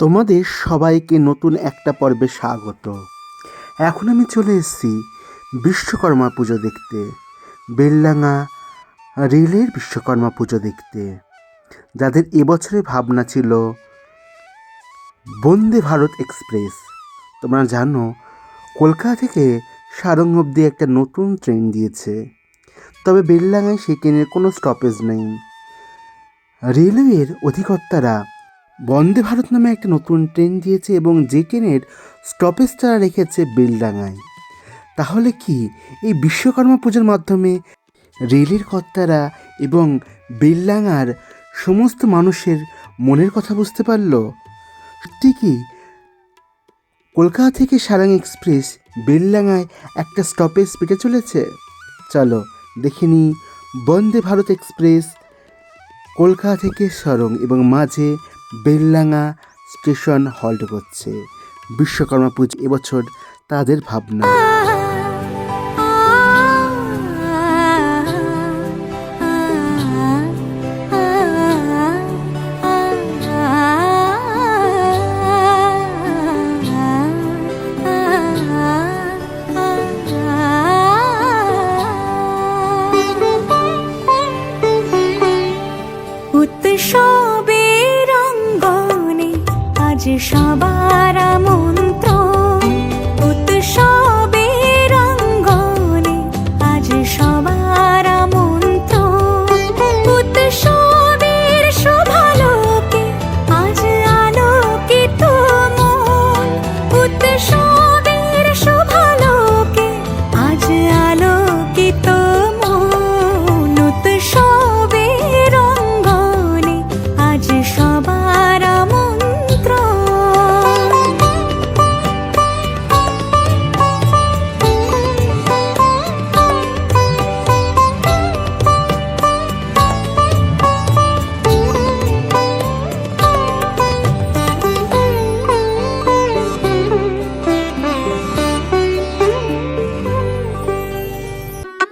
তোমাদের সবাইকে নতুন একটা পর্বে স্বাগত। এখন আমি চলে এসেছি বিশ্বকর্মা পুজো দেখতে বেলডাঙা রেলের বিশ্বকর্মা পুজো দেখতে। যাদের এবছরের ভাবনা ছিল বন্দে ভারত এক্সপ্রেস। তোমরা জানো, কলকাতা থেকে সারং অবধি একটা নতুন ট্রেন দিয়েছে তবে বেলডাঙায় সেই ট্রেনের কোনো স্টপেজ নেই। রেলওয়ের অধিকর্তারা বন্দে ভারত নামে একটা নতুন ট্রেন দিয়েছে এবং যে ট্রেনের স্টপেজ তারা রেখেছে বেলডাঙায় তাহলে কি এই বিশ্বকর্মা পুজোর মাধ্যমে রেলের কর্তারা এবং বেলডাঙার সমস্ত মানুষের মনের কথা বুঝতে পারল? সত্যি কি? কলকাতা থেকে সারাং এক্সপ্রেস বেলডাঙায় একটা স্টপেজ পেতে চলেছে? চলো, দেখে নি বন্দে ভারত এক্সপ্রেস কলকাতা থেকে সরং এবং মাঝে বেললাঙা স্টেশন হল্ট করছে। বিশ্বকর্মা পুজো এবছর তাদের ভাবনা। অঙ্গনে সবার মন্ত্র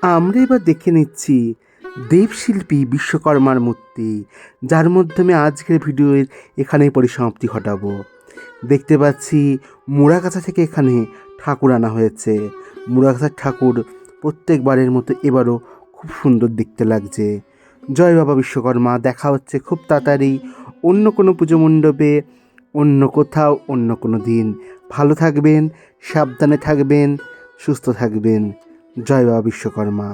আমরা এবার দেখে নিচ্ছি দেবশিল্পী বিশ্বকর্মার মূর্তি, যার মাধ্যমে আজকের ভিডিওর এখানেই পরিসমাপ্তি ঘটাবো। দেখতে পাচ্ছি মুড়াগাছা থেকে এখানে ঠাকুর আনা হয়েছে। মুড়াগাছার ঠাকুর প্রত্যেকবারের মতো এবারও খুব সুন্দর দেখতে লাগছে। জয় বাবা বিশ্বকর্মা, দেখা হচ্ছে খুব তাড়াতাড়ি। অন্য কোনো পুজো মণ্ডপে, অন্য কোথাও, অন্য কোনো দিন। ভালো থাকবেন, সাবধানে থাকবেন, সুস্থ থাকবেন। জয় বাবা বিশ্বকর্মা।